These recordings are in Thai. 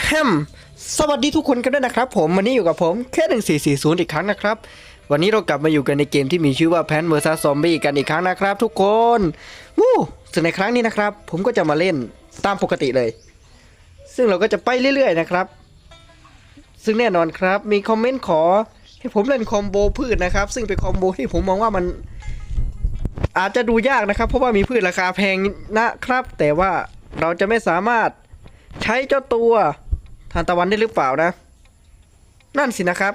แฮมสวัสดีทุกคนกันด้วยนะครับผมวันนี้อยู่กับผมแค่หนึ่งสี่สี่ศูนย์อีกครั้งนะครับ วันนี้เรากลับมาอยู่กันในเกมที่มีชื่อว่าแพนเวอร์ซัสซอมบี้กันอีกครั้งนะครับ ทุกคนวู้ซึ่งในครั้งนี้นะครับ ผมก็จะมาเล่นตามปกติเลย ซึ่งเราก็จะไปเรื่อยๆนะครับ ซึ่งแน่นอนครับมีคอมเมนต์ขอให้ผมเล่นคอมโบพืชนะครับ ซึ่งเป็นคอมโบที่ผมมองว่ามัน อาจจะดูยากนะครับ เพราะว่ามีพืชราคาแพงนะครับ แต่ว่าเราจะไม่สามารถใช้เจ้าตัว ทานตะวันได้หรือเปล่านะ นั่นสินะครับ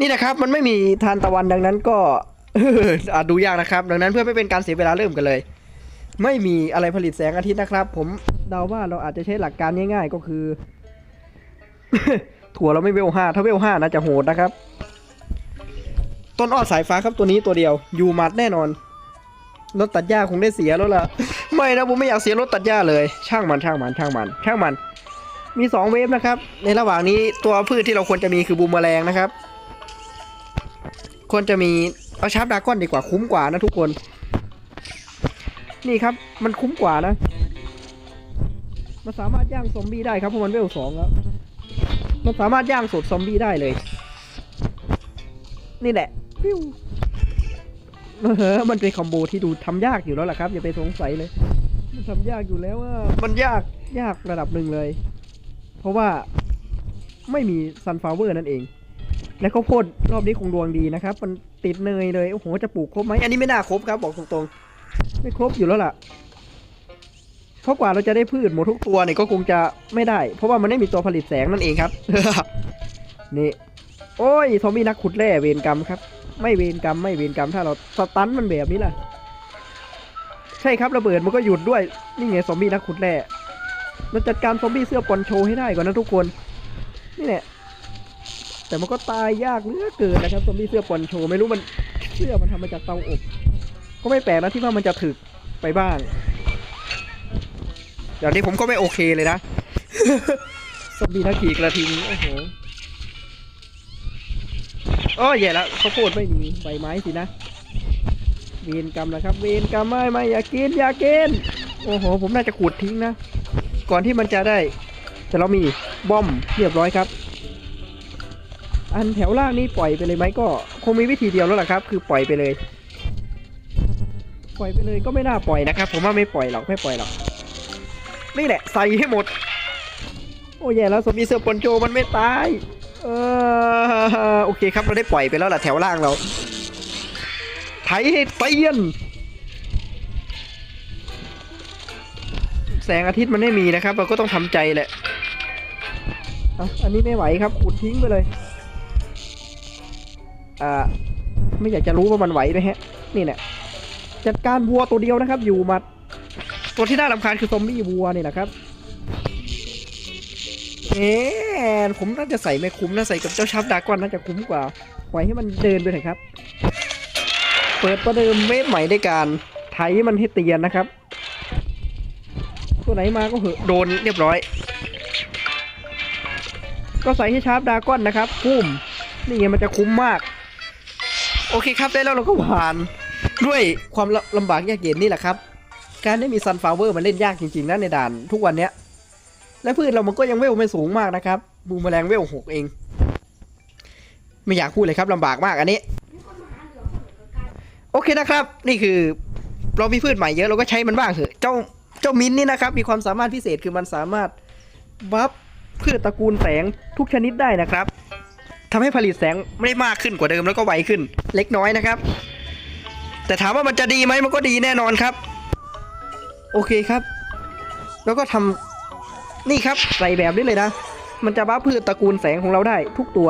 นี่นะครับมันไม่มีทานตะวันดังนั้นก็อาจดูยากนะครับ ดังนั้นเพื่อไม่เป็นการเสียเวลาเริ่มกันเลย ไม่มีอะไรผลิตแสงอาทิตย์นะครับ ผมเดาว่าเราอาจจะใช้หลักการง่ายๆก็คือ ถั่วเราไม่เวลห้าถ้าเวลห้าน่าจะโหดนะครับ ต้นอ้อสายฟ้าครับตัวนี้ตัวเดียวอยู่มัดแน่นอนรถตัดหญ้าคงได้เสียแล้วล่ะ ไม่นะผมไม่อยากเสียรถตัดหญ้าเลย ช่างมันช่างมันช่างมัน ช่างมัน มีสองเวฟนะครับ ในระหว่างนี้ตัวพืชที่เราควรจะมีคือบูมแมลงนะครับ ควรจะมีเอาชาร์ปดาก้อนดีกว่าคุ้มกว่านะทุกคน นี่ครับมันคุ้มกว่านะ มันสามารถย่างซอมบี้ได้ครับเพราะมันเวลสองแล้ว มันสามารถย่างสดซอมบี้ได้เลย นี่แหละปิ้วเออมันเป็นคอมโบที่ดูทำยากอยู่แล้วล่ะครับ อย่าไปสงสัยเลย มันทำยากอยู่แล้วว่ามันยากยากระดับหนึ่งเลย ราะว่าไม่มีซันฟลาวเวอร์นั่นเอง และข้าวโพดรอบนี้คงดวงดีนะครับ มันติดเนยเลย โอ้โห จะปลูกครบไหมอันนี้ไม่น่าครบครับบอกตรงๆ ไม่ครบอยู่แล้วล่ะเพราะกว่าเราจะได้พืชหมดทุกตัวเนี่ยก็คงจะไม่ได้ เพราะว่ามันไม่มีตัวผลิตแสงนั่นเองครับ นี่ โอ้ยซอมบี้นักขุดแร่เวรกรรมครับ ไม่เวรกรรมไม่เวรกรรมถ้าเราสตันมันแบบนี้ล่ะ ใช่ครับระเบิดมันก็หยุดด้วย นี่ไงซอมบี้นักขุดแร่ เราจัดการซอมบี้เสื้อปอนโชให้ได้ก่อนนะทุกคน นี่แหละ แต่มันก็ตายยากเหลือเกินนะครับซอมบี้เสื้อปอนโชไม่รู้มันเสื้อมันทำมาจากเตาอบ ก็ไม่แปลกนะที่ว่ามันจะถึกไปบ้างอย่างนี้ผมก็ไม่โอเคเลยนะซอมบี้นักขี่กระทิงโอ้โหโอ้ยแย่แล้วข้าวโพดไม่มีใบไม้สินะ เวรกรรมนะครับ เวรกรรมไม่ไม่อย่ากินอย่ากิน โอ้โห ผมน่าจะขูดทิ้งนะ ก่อนที่มันจะได้ แต่เรามีบอมเรียบร้อยครับ อันแถวล่างนี้ปล่อยไปเลยไหมก็คงมีวิธีเดียวแล้วล่ะครับ คือปล่อยไปเลย ปล่อยไปเลยก็ไม่น่าปล่อยนะครับ ผมว่าไม่ปล่อยหรอกไม่ปล่อยหรอกนี่แหละใส่ให้หมด โอ้ยแย่แล้วสมีเสือปนโจมันไม่ตายเออโอเคครับเราได้ปล่อยไปแล้วล่ะแถวล่างเราไถให้เตียน แสงอาทิตย์มันไม่มีนะครับ เราก็ต้องทำใจแหละอันนี้ไม่ไหวครับขุดทิ้งไปเลย อ่า ไม่อยากจะรู้ว่ามันไหวไหมฮะ นี่แหละจัดการวัวตัวเดียวนะครับ อยู่มัด ตัวที่น่ารำคาญคือซอมบี้วัวนี่แหละครับเอ๊ผมน่าจะใส่ไม่คุ้มนะใส่กับเจ้าชับดากอนน่าจะคุ้มกว่าปล่อยให้มันเดินไปเถอะครับ เปิดประเดิมเวฟใหม่ด้วยการไถมันให้เตียนนะครับ ตัวไหนมาก็เหอะโดนเรียบร้อย ก็ใส่ให้ชาร์ปดาก้อนนะครับปุ้มนี่ไงมันจะคุ้มมาก โอเคครับได้แล้วเราก็ผ่าน ด้วยความลลำบากยากเย็นนี่แหละครับ การได้มีซันฟลาวเวอร์มันเล่นยากจริงๆนะในด่านทุกวันเนี้ย และพืชเรามันก็ยังเวลไม่สูงมากนะครับบูมแมลงเวลหกเอง ไม่อยากพูดเลยครับลำบากมากอันนี้ โอเคนะครับ นี่คือเรามีพืชใหม่เยอะเราก็ใช้มันบ้างเถอะเจ้า เจ้ามินนี่นะครับ มีความสามารถพิเศษคือมันสามารถบัฟพืชตระกูลแสงทุกชนิดได้นะครับทำให้ผลิตแสงไม่มากขึ้นกว่าเดิมแล้วก็ไวขึ้น เล็กน้อยนะครับ แต่ถามว่ามันจะดีไหมมันก็ดีแน่นอนครับ โอเคครับ แล้วก็ทำนี่ครับใส่แบบนี้เลยนะ มันจะบัฟพืชตระกูลแสงของเราได้ทุกตัว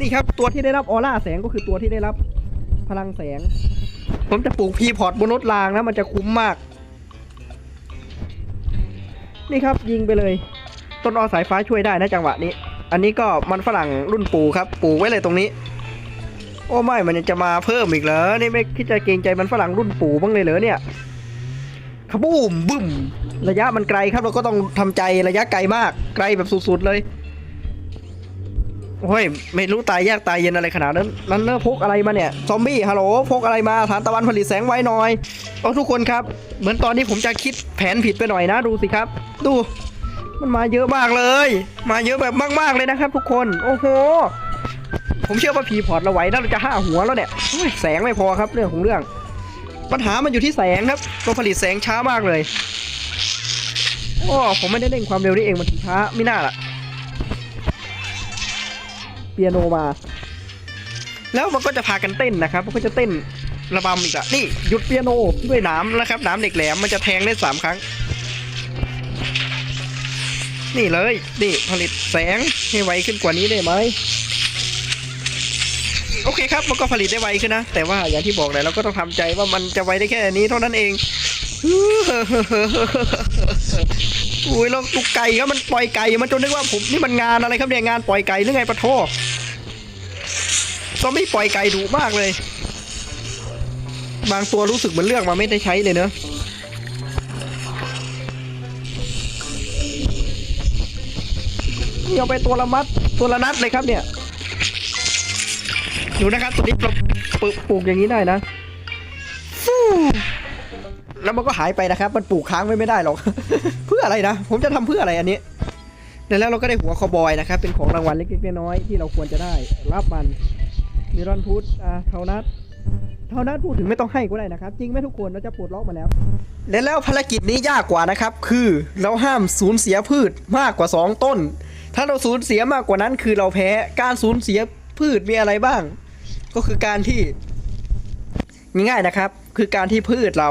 นี่ครับตัวที่ได้รับออร่าแสงก็คือตัวที่ได้รับพลังแสง ผมจะปลูกพีพอร์ตบนรถรางนะมันจะคุ้มมาก นี่ครับยิงไปเลย ต้นอ้อสายฟ้าช่วยได้นะจังหวะนี้ อันนี้ก็มันฝรั่งรุ่นปูครับปูไว้เลยตรงนี้ โอ้ไม่มันยังจะมาเพิ่มอีกเหรอนี่ไม่คิดจะเกรงใจมันฝรั่งรุ่นปู่บ้างเลยเหรอเนี่ยขบูมบึ้มระยะมันไกลครับเราก็ต้องทำใจระยะไกลมากไกลแบบสุดๆเลย โอ้ยไม่รู้ตายยากตายเย็นอะไรขนาดนั้นนั้นเนอะพกอะไรมาเนี่ยซอมบี้ฮัลโหลพกอะไรมาฐานตะวันผลิตแสงไว้หน่อยเอาทุกคนครับ เหมือนตอนนี้ผมจะคิดแผนผิดไปหน่อยนะดูสิครับ ดู มันมาเยอะมากเลย มาเยอะแบบมากๆเลยนะครับ ทุกคนโอ้โหผมเชื่อว่าผีพอร์ตเราไหวน่าจะห้าหัวแล้วเนี่ยโอ้ยแสงไม่พอครับเรื่องของเรื่อง ปัญหามันอยู่ที่แสงครับตัวผลิตแสงช้ามากเลยโอ้ผมไม่ได้เร่งความเร็วนี่เองมันช้าไม่น่าล่ะ เปียโนมา แล้วมันก็จะพากันเต้นนะครับ มันก็จะเต้นระบำอีกอะนี่หยุดเปียโนด้วยน้ำนะครับ น้ำเหล็กแหลมมันจะแทงได้สามครั้ง นี่เลย นี่ผลิตแสงให้ไวขึ้นกว่านี้ได้ไหมโอเคครับ มันก็ผลิตได้ไวขึ้นนะ แต่ว่าอย่างที่บอกเลยเราก็ต้องทำใจว่ามันจะไวได้แค่นี้เท่านั้นเอง อุ้ยแล้วลูกไก่ครับมันปล่อยไก่มันจนนึกว่าผมนี่มันงานอะไรครับเนี่ยงานปล่อยไก่หรือไงปะโทซอมบี้ปล่อยไก่ดุมากเลย บางตัวรู้สึกเหมือนเลือกมาไม่ได้ใช้เลยเนอะนี่เอาไปตัวละมัดตัวละนัดเลยครับเนี่ย ดูนะครับตัวนี้เราปลูกอย่างนี้ได้นะ มันก็หายไปนะครับ มันปลูกค้างไว้ไม่ได้หรอก เพื่ออะไรนะ ผมจะทำเพื่ออะไรอันนี้แล้วเราก็ได้หัวคอบอยนะครับ เป็นของรางวัลเล็กๆน้อยๆที่เราควรจะได้ รับมันมีรอนพุทธอ่าเท่านัดเท่านัดพูดถึงไม่ต้องให้ก็ได้นะครับ จริงไหมทุกคนเราจะปลดล็อกมาแล้ว และแล้วภารกิจนี้ยากกว่านะครับ คือเราห้ามสูญเสียพืชมากกว่า 2 ต้น ถ้าเราสูญเสียมากกว่านั้น คือเราแพ้การสูญเสียพืชมีอะไรบ้าง ก็คือการที่ง่ายๆนะครับ คือการที่พืชเรา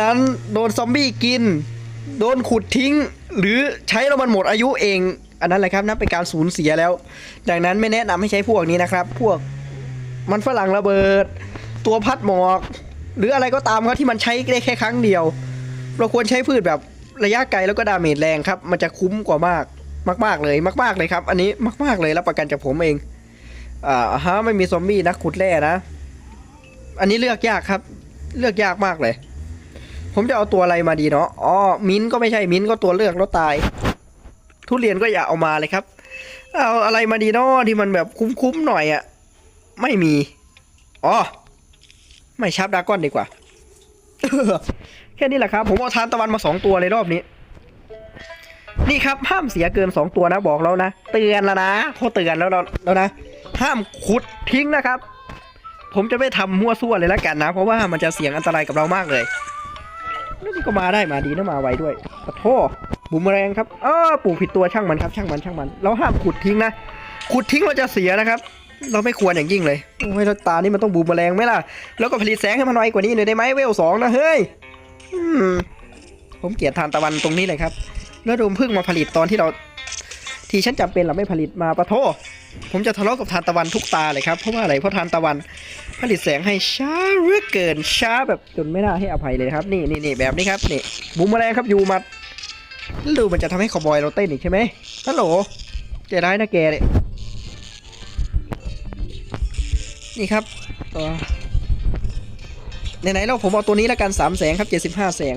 นั้นโดนซอมบี้กิน โดนขุดทิ้ง หรือใช้แล้วมันหมดอายุเอง อันนั้นแหละครับนับเป็นการสูญเสียแล้ว ดังนั้นไม่แนะนำให้ใช้พวกนี้นะครับ พวกมันฝรั่งระเบิด ตัวพัดหมอก หรืออะไรก็ตามครับที่มันใช้ได้แค่ครั้งเดียว เราควรใช้พืชแบบระยะไกลแล้วก็ดาเมจแรงครับ มันจะคุ้มกว่ามากมาก ๆ เลยมาก ๆ เลยครับ อันนี้มาก ๆ เลยรับประกันจากผมเอง อ่าฮะไม่มีซอมบี้นักขุดแร่นะ อันนี้เลือกยากครับ เลือกยากมากเลย ผมจะเอาตัวอะไรมาดีเนาะอ๋อมิ้นท์ก็ไม่ใช่มิ้นท์ก็ตัวเลือกแล้วตาย ทุเรียนก็อย่าเอามาเลยครับ เอาอะไรมาดีเนาะที่มันแบบคุ้มๆหน่อยอะ่ะไม่มีอ๋อไม่ชับดาก้อนดีกว่าแค่นี้แหละครับ ผมเอาทานตะวันมาสองตัวเลยรอบนี้ นี่ครับห้ามเสียเกินสองตัวนะบอกแล้วนะเตือนแล้วนะเขาเตือนแล้วเราแล้วนะ ห้ามขุดทิ้งนะครับ ผมจะไม่ทำมั่วซั่วเลยละกันนะ เพราะว่ามันจะเสี่ยงอันตรายกับเรามากเลย นี่ก็มาได้มาดีนะมาไวด้วยขอโทษบุมแรงครับอ้อปลูกผิดตัวช่างมันครับ ช่างมันช่างมัน เราห้ามขุดทิ้งนะ ขุดทิ้งเราจะเสียนะครับ เราไม่ควรอย่างยิ่งเลยโอ้ยแล้วตานี่มันต้องบูมแมลงไหมล่ะ แล้วก็ผลิตแสงให้มันไวกว่านี้หน่อยได้ไหมเวลสองนะเฮ้ยผมเกลียดทานตะวันตรงนี้เลยครับ แล้วดมพึ่งมาผลิตตอนที่เรา ที่ฉันจำเป็นเราไม่ผลิตมาปะโท ผมจะทะเลาะกับทานตะวันทุกตาเลยครับ เพราะว่าอะไร เพราะทานตะวัน ผลิตแสงให้ช้าเหลือเกินช้าแบบจนไม่น่าให้อภัยเลยครับ นี่นี่นี่แบบนี้ครับนี่บุมแมลงครับอยู่มาแล้วดูมันจะทำให้คาวบอยเราเต้นอีกใช่ไหมฮัลโหลใจร้ายนะแกเนี่ยนี่ครับตัวไหนๆเราผมเอาตัวนี้แล้วกันสามแสงครับเจ็ดสิบห้าแสง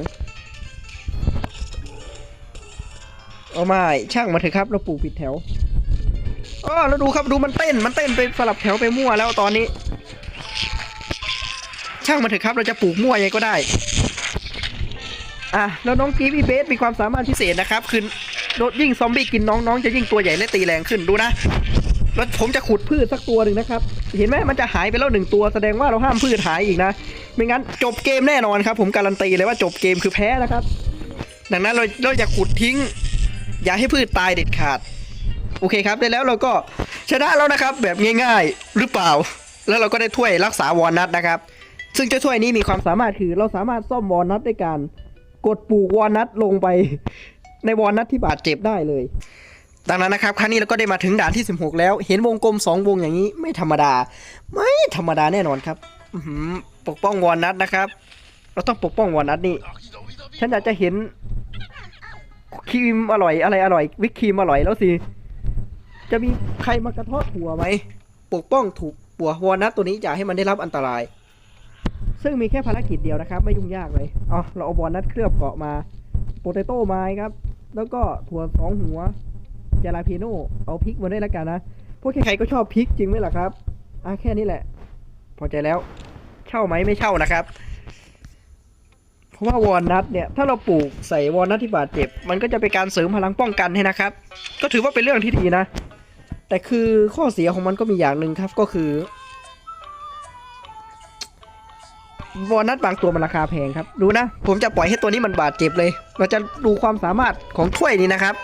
เอาไม่ช่างมาเถอะครับ เราปลูกผิดแถว อ๋อแล้วดูครับดูมันเต้นมันเต้นไปสลับแถวไปมั่วแล้วตอนนี้ ช่างมาเถอะครับเราจะปลูกมั่วยังไงก็ได้ อะแล้วน้องกีวีเบสมีความสามารถพิเศษนะครับคือโดนยิ่งซอมบี้กินน้องน้องจะยิ่งตัวใหญ่และตีแรงขึ้นดูนะแล้วผมจะขุดพืชสักตัวหนึ่งนะครับ เห็นไหมมันจะหายไปแล้วหนึ่งตัวแสดงว่าเราห้ามพืชหายอีกนะ ไม่งั้นจบเกมแน่นอนครับ ผมการันตีเลยว่าจบเกมคือแพ้นะครับ ดังนั้นเราเราอย่าขุดทิ้ง อย่าให้พืชตายเด็ดขาด โอเคครับได้แล้วเราก็ชนะแล้วนะครับ แบบง่ายๆหรือเปล่า แล้วเราก็ได้ถ้วยรักษาวอลนัทนะครับ ซึ่งเจ้าถ้วยนี้มีความสามารถคือเราสามารถซ่อมวอลนัทด้วยการกดปลูกวอลนัทลงไป ในวอลนัทที่บาดเจ็บได้เลยดังนั้นนะครับครั้งนี้เราก็ได้มาถึงด่านที่ 16 แล้ว เห็นวงกลม 2 วงอย่างนี้ไม่ธรรมดา ไม่ธรรมดาแน่นอนครับปกป้องวอลนัทนะครับ เราต้องปกป้องวอลนัทนี่ ฉันอยากจะเห็นครีมอร่อยอะไรอร่อย วิปครีมอร่อยแล้วสิ จะมีใครมากระเทาะหัวไหมปกป้องถูกปัววอนัทตัวนี้อย่าให้มันได้รับอันตราย ซึ่งมีแค่ภารกิจเดียวนะครับ ไม่ยุ่งยากเลยอ๋อเราเอาวอนัทเคลือบเกาะมาโปเตโต้ไม้ครับ แล้วก็ถั่วสองหัวจาราพีโน่เอาพริกมาด้วยแล้วกันนะพวกใครๆก็ชอบพริกจริงไหมล่ะครับอะแค่นี้แหละ พอใจแล้ว เช่าไหมไม่เช่านะครับผราะว่าวอลนัทเนี่ย ถ้าเราปลูกใส่วอลนัทที่บาดเจ็บ มันก็จะเป็นการเสริมพลังป้องกันให้นะครับ ก็ถือว่าเป็นเรื่องที่ดีนะ แต่คือข้อเสียของมันก็มีอย่างหนึ่งครับก็คือวอนัทบางตัวมันราคาแพงครับ ดูนะ ผมจะปล่อยให้ตัวนี้มันบาดเจ็บเลย เราจะดูความสามารถของถ้วยนี้นะครับ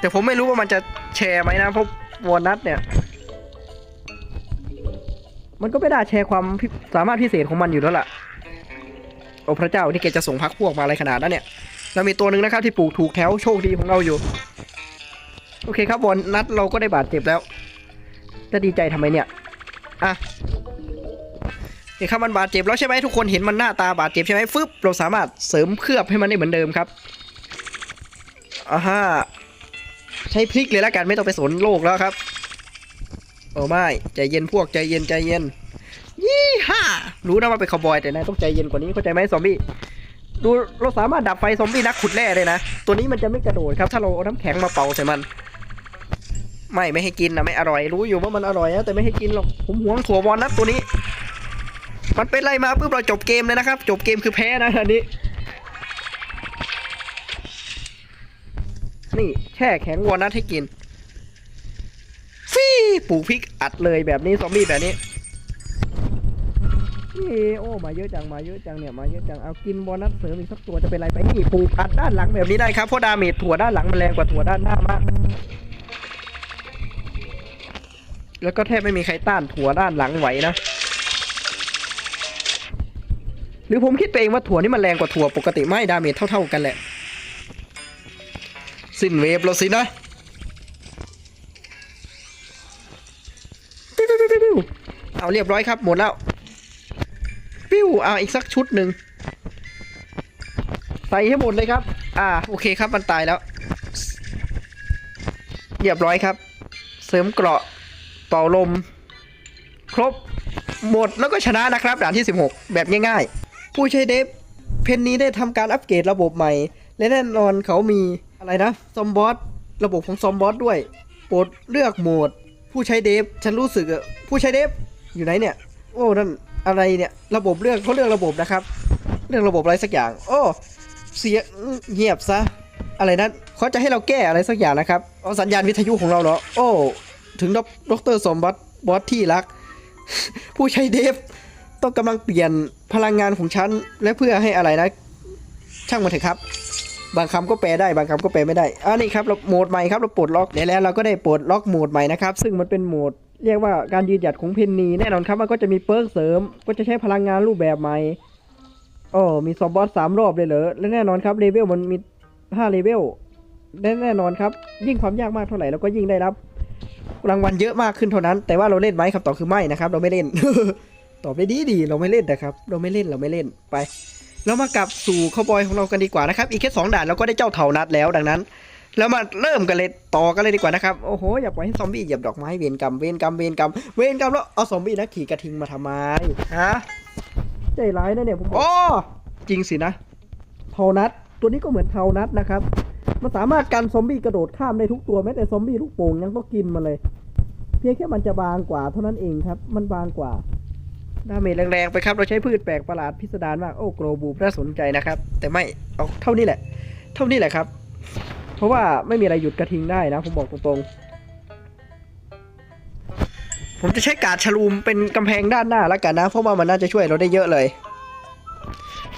แต่ผมไม่รู้ว่ามันจะแชร์ไหมนะเพราะวอนัทเนี่ย มันก็ไม่ได้แชร์ความสามารถพิเศษของมันอยู่แล้วล่ะ โอ้พระเจ้านี่แกจะส่งพักพวกมาอะไรขนาดนั้นเนี่ยเรามีตัวหนึ่งนะครับที่ปลูกถูกแถวโชคดีของเราอยู่ โอเคครับบอลนัดเราก็ได้บาดเจ็บแล้ว จะดีใจทำไมเนี่ยอะเห็นครับมันบาดเจ็บแล้วใช่ไหมทุกคนเห็นมันหน้าตาบาดเจ็บใช่ไหมฟึบเราสามารถเสริมเคลือบให้มันได้เหมือนเดิมครับอ่าฮะใช้พลิกเลยแล้วกันไม่ต้องไปสนโลกแล้วครับโอ้ไม่ใจเย็นพวกใจเย็นใจเย็นยี่ห้ารู้นะว่าเป็นคาวบอยแต่นายต้องใจเย็นกว่านี้เข้าใจไหมซอมบี้ดูเราสามารถดับไฟซอมบี้นักขุดแร่ได้นะ ตัวนี้มันจะไม่กระโดดครับ ถ้าเราเอาน้ำแข็งมาเป่าใส่มัน ไม่ไม่ให้กินนะไม่อร่อยรู้อยู่ว่ามันอร่อยนะแต่ไม่ให้กินหรอกผมหวงถั่ววอลนัทตัวนี้ มันเป็นไรมาปุ๊บเราจบเกมเลยนะครับ จบเกมคือแพ้นะอันนี้ นี่แช่แข็งวอลนัทให้กินฟี่ปลูกพริกอัดเลยแบบนี้ซอมบี้แบบนี้นี่โอ้มาเยอะจังมาเยอะจังเนี่ยมาเยอะจังเอากินบอนัสเสริมอีกสักตัวจะเป็นไรไปนี่ปลูกอัดด้านหลังแบบนี้ได้ครับเพราะดาเมจถั่วด้านหลังมันแรงกว่าถั่วด้านหน้ามาก แล้วก็แทบไม่มีใครต้านถั่วด้านหลังไหวนะ หรือผมคิดไปเองว่าถั่วนี่มันแรงกว่าถั่วปกติไม่ดาเมจเท่า ๆกันแหละ สิ้นเวฟแล้วสินะเอาเรียบร้อยครับหมดแล้ว ปิ้วเอาอีกสักชุดหนึ่งใส่ให้หมดเลยครับ อ่า โอเคครับมันตายแล้ว เรียบร้อยครับ เสริมเกราะ ป่าลม ครบหมดแล้วก็ชนะนะครับด่านที่ 16 แบบง่ายๆ ผู้ใช้เดฟเพนนี้ได้ทำการอัปเกรดระบบใหม่ และแน่นอนเขามีอะไรนะ ซอมบอสระบบของซอมบอสด้วยโปรดเลือกโหมด ผู้ใช้เดฟฉันรู้สึกอะผู้ใช้เดฟอยู่ไหนเนี่ยโอ้นั่นอะไรเนี่ยระบบเลือกเขาเลือกระบบนะครับ เลือกระบบอะไรสักอย่าง โอ้เสียงเงียบซะอะไรนั้นเขาจะให้เราแก้อะไรสักอย่างนะครับเอาสัญญาณวิทยุของเราเหรอโอ้ ถึงดดอกเตอรสมบัติบอสที่รัก ผู้ใช้เดฟต้องกำลังเปลี่ยนพลังงานของฉัน และเพื่อให้อะไรนะ ช่างมันเถอะครับ บางคำก็แปลได้บางคำก็แปลไม่ได้อ่านี่ครับเราโหมดใหม่ครับเราปลดล็อกแล้วเราก็ได้ปลดล็อกโหมดใหม่นะครับ ซึ่งมันเป็นโหมดเรียกว่าการยืนหยัดของเพนนีแน่นอนครับมันก็จะมีเปิร์กเสริม ก็จะใช้พลังงานรูปแบบใหม่โอ้มีซอมบอสสามรอบเลยเหรอและแน่นอนครับเลเวลมันมีห้าเลเวลและแน่นอนครับ ยิ่งความยากมากเท่าไหร่เราก็ยิ่งได้รับ รางวัลเยอะมากขึ้นเท่านั้น แต่ว่าเราเล่นไหมคำตอบคือไม่นะครับ เราไม่เล่น ตอบได้ดีดีๆเราไม่เล่นนะครับ เราไม่เล่นเราไม่เล่นไปเรามากลับสู่คาวบอยของเรากันดีกว่านะครับ อีกแค่สองด่านเราก็ได้เจ้าเถานัดแล้วดังนั้นแล้วมาเริ่มกันเลยต่อกันเลยดีกว่านะครับโอ้โหอย่าปล่อยให้ซอมบี้เหยียบดอกไม้เวรกรรมเวรกรรมเวรกรรมเวรกรรมแล้วเอาซอมบี้นะขี่กระทิงมาทำไมฮะใจร้ายนะเนี่ยผมบอกโอ้จริงสินะเทานัดตัวนี้ก็เหมือนเทานัดนะครับ มันสามารถกันซอมบี้กระโดดข้ามได้ทุกตัวแม้แต่ซอมบี้ลูกโป่งยังต้องกินมาเลย เพียงแค่มันจะบางกว่าเท่านั้นเองครับ มันบางกว่าดาเมจแรงๆไปครับเราใช้พืชแปลกประหลาดพิสดารมากโอ้โกรบูน่าสนใจนะครับ แต่ไม่เอาเท่านี้แหละ เท่านี้แหละครับ เพราะว่าไม่มีอะไรหยุดกระทิงได้นะ ผมบอกตรงๆ ผมจะใช้กาดฉลูมเป็นกำแพงด้านหน้าแล้วกันนะ เพราะว่ามันน่าจะช่วยเราได้เยอะเลย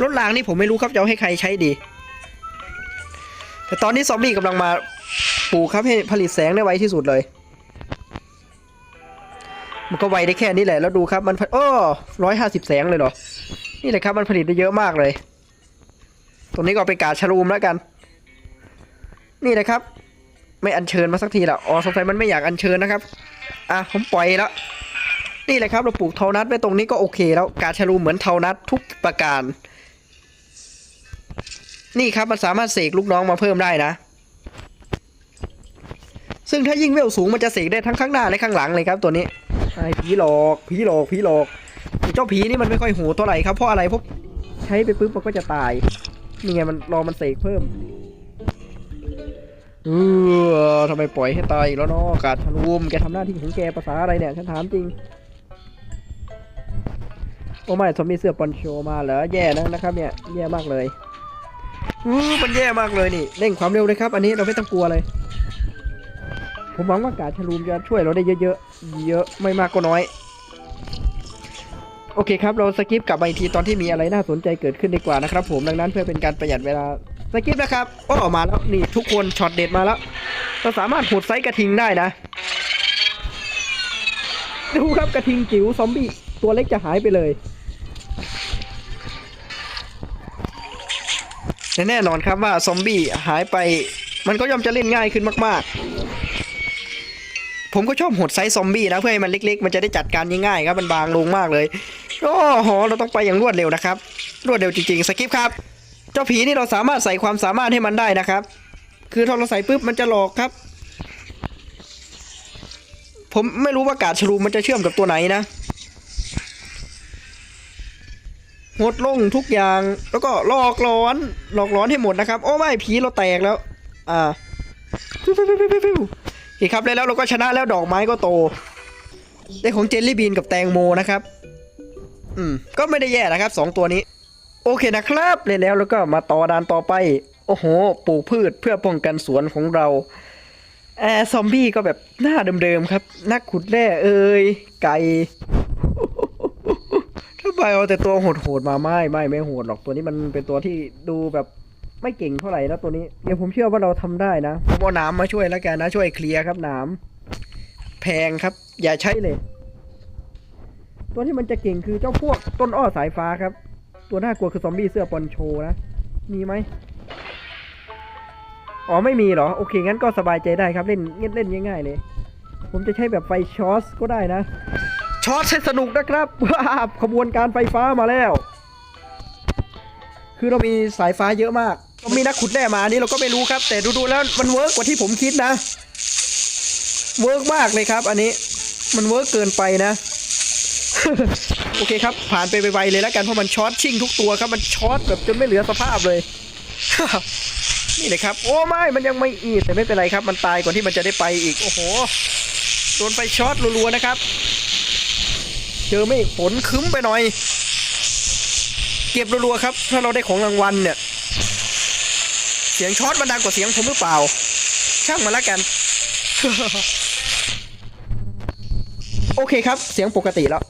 รถรางนี่ผมไม่รู้ครับจะเอาให้ใครใช้ดี แต่ตอนนี้ซอมบี้กำลังมาปลูกครับให้ผลิตแสงได้ไวที่สุดเลย มันก็ไวได้แค่นี้แหละ แล้วดูครับมันโอ้ร้อยห้าสิบแสงเลยเหรอ นี่เลยครับมันผลิตได้เยอะมากเลย ตรงนี้ก็เอาไปนกาชะลูมแล้วกัน นี่นะครับ ไม่อัญเชิญมาสักทีละอ๋อสงสัยมันไม่อยากอัญเชิญนะครับ อะผมปล่อยแล้ว นี่เลยครับเราปลูกเทานัดไว้ตรงนี้ก็โอเค แล้วกาชะลูมเหมือนเทานัดทุกประการ นี่ครับมันสามารถเสกลูกน้องมาเพิ่มได้นะ ซึ่งถ้ายิ่งเวลสูงมันจะเสกได้ทั้งข้างหน้าและข้างหลังเลยครับตัวนี้ไอ้ผีหลอกผีหลอกผีหลอกเจ้าผีนี่มันไม่ค่อยโหดเท่าไหร่ครับเพราะอะไรเพราะใช้ไปปุ๊บมันก็จะตายนี่ไงมันรอมันเสกเพิ่มเออทำไมปล่อยให้ตายอีกแล้วเนาะกาดทะลุมแกทำหน้าที่ของแกภาษาอะไรเนี่ยฉันถามจริงโอ้ไม่ซอมบี้เสื้อปอนโชมาเหรอแย่นะนะครับเนี่ยแย่มากเลย มันแย่มากเลยนี่เร่งความเร็วเลยครับ อันนี้เราไม่ต้องกลัวเลย ผมหวังว่ากาชลูมจะช่วยเราได้เยอะๆ เยอะไม่มากก็น้อย โอเคครับ เราสกิปกลับมาอีกทีตอนที่มีอะไรน่าสนใจเกิดขึ้นดีกว่านะครับ ผมดังนั้นเพื่อเป็นการประหยัดเวลาสกิปนะครับโอ้ออกมาแล้วนี่ทุกคนช็อตเด็ดมาแล้วเราสามารถหดไซส์กระทิงได้นะดูครับกระทิงจิ๋วซอมบี้ตัวเล็กจะหายไปเลย และแน่นอนครับว่าซอมบี้หายไปมันก็ย่อมจะเล่นง่ายขึ้นมาก ๆ ผมก็ชอบหดไซส์ซอมบี้นะเพื่อให้มันเล็ก ๆ มันจะได้จัดการง่ายๆครับมันบางลงมากเลยโอ้โหเราต้องไปอย่างรวดเร็วนะครับ รวดเร็วจริงๆสกิปครับ เจ้าผีนี่เราสามารถใส่ความสามารถให้มันได้นะครับ คือถ้าเราใส่ปุ๊บมันจะหลอกครับ ผมไม่รู้ว่ากาดชลูมมันจะเชื่อมกับตัวไหนนะ หดลงทุกอย่าง แล้วก็หลอกหลอนหลอกหลอนให้หมดนะครับ โอ้ไม่ผีเราแตกแล้ว อ่าฟิวฟิวฟิวฟิวฟิวโอเคครับแล้วเราก็ชนะแล้วดอกไม้ก็โตได้ของเจลลี่บีนกับแตงโมนะครับ อืม ก็ไม่ได้แย่นะครับสองตัวนี้ โอเคนะครับเลยแล้วแล้วก็มาต่อดานต่อไป โอ้โห ปลูกพืชเพื่อป้องกันสวนของเราแอร์ซอมบี้ก็แบบหน้าเดิมๆครับ นักขุดแร่เอ่ยไก่ ไปเอาแต่ตัวโหดๆมาไม่ไม่ไม่โหดหรอกตัวนี้มันเป็นตัวที่ดูแบบไม่เก่งเท่าไหร่นะตัวนี้เดี๋ยวผมเชื่อว่าเราทำได้นะผมเอาหน้ำมาช่วยแล้วกันนะช่วยเคลียร์ครับหน้ำแพงครับ อย่าใช้เลย ตัวที่มันจะเก่งคือเจ้าพวกต้นอ้อสายฟ้าครับ ตัวน่ากลัวคือซอมบี้เสื้อปอนโชนะมีไหมอ๋อไม่มีเหรอโอเคงั้นก็สบายใจได้ครับเล่นเล่นง่ายๆเลย ผมจะใช้แบบไฟช็อตก็ได้นะ ช็อตให้สนุกนะครับว้าขบวนการไฟฟ้ามาแล้ว คือเรามีสายฟ้าเยอะมากเรามีนักขุดแร่มาอันนี้เราก็ไม่รู้ครับ แต่ดูๆแล้วมันเวิร์กกว่าที่ผมคิดนะ เวิร์กมากเลยครับ อันนี้มันเวิร์กเกินไปนะ โอเคครับ ผ่านไปไวๆเลยแล้วกันเพราะมันช็อตชิ่งทุกตัวครับมันช็อตแบบจนไม่เหลือสภาพเลยนี่เลยครับ โอ้ไม่มันยังไม่อีดแต่ไม่เป็นไรครับ มันตายก่อนที่มันจะได้ไปอีก โอ้โหโดนไฟช็อตรัวๆนะครับ เจอไม่ฝนคึ้มไปหน่อย เก็บรัวๆครับ ถ้าเราได้ของรางวัลเนี่ย เสียงช็อตมันดังกว่าเสียงผมหรือเปล่า ช่างมันละกัน โอเคครับ เสียงปกติแล้ว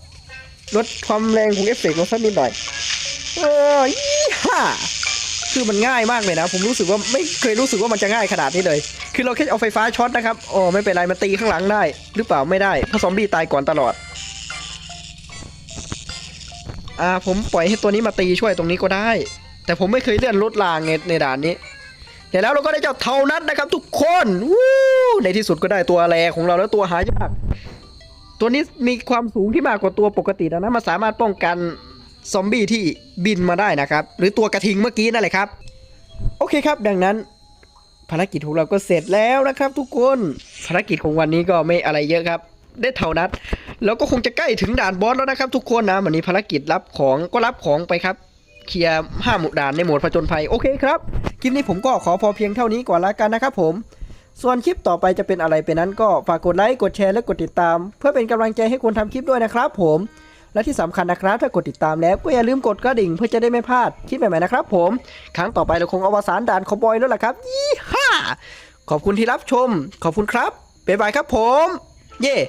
ลดความแรงของเอฟเฟกต์ลงสักนิดหน่อย เออยี่ห้าคือมันง่ายมากเลยนะ ผมรู้สึกว่าไม่เคยรู้สึกว่ามันจะง่ายขนาดนี้เลย คือเราแค่เอาไฟฟ้าช็อตนะครับ โอ้ไม่เป็นไร มันตีข้างหลังได้ หรือเปล่าไม่ได้เพราะซอมบี้ตายก่อนตลอด อ่าผมปล่อยให้ตัวนี้มาตีช่วยตรงนี้ก็ได้ แต่ผมไม่เคยเลื่อนรถรางในในด่านนี้เดี๋ยวแล้วเราก็ได้เจ้าเทานั้นนะครับ ทุกคนวู้ในที่สุดก็ได้ตัวแรของเราแล้วตัวหายากตัวนี้มีความสูงที่มากกว่าตัวปกติแล้วนะมันสามารถป้องกันซอมบี้ที่บินมาได้นะครับ หรือตัวกระทิงเมื่อกี้นั่นแหละครับ โอเคครับ ดังนั้น ภารกิจของเราก็เสร็จแล้วนะครับ ทุกคนภารกิจของวันนี้ก็ไม่อะไรเยอะครับ ได้เท่านั้น แล้วก็คงจะใกล้ถึงด่านบอสแล้วนะครับ ทุกคนนะวันนี้ภารกิจรับของก็รับของไปครับเคลียร์ห้าหมู่ด่านในโหมดผจญภัยโอเคครับคลิปนี้ผมก็ขอพอเพียงเท่านี้ก่อนละกันนะครับผมส่วนคลิปต่อไปจะเป็นอะไรไปนั้นก็ฝากกดไลค์กดแชร์และกดติดตาม เพื่อเป็นกำลังใจให้คนทำคลิปด้วยนะครับ ผมและที่สำคัญนะครับ ถ้ากดติดตามแล้วก็อย่าลืมกดกระดิ่งเพื่อจะได้ไม่พลาดคลิปใหม่ๆนะครับ ผมครั้งต่อไปเราคงอวสานด่านคอบอยแล้วล่ะครับยี่ห้าขอบคุณที่รับชม ขอบคุณครับบ๊ายบายครับผม Yeah.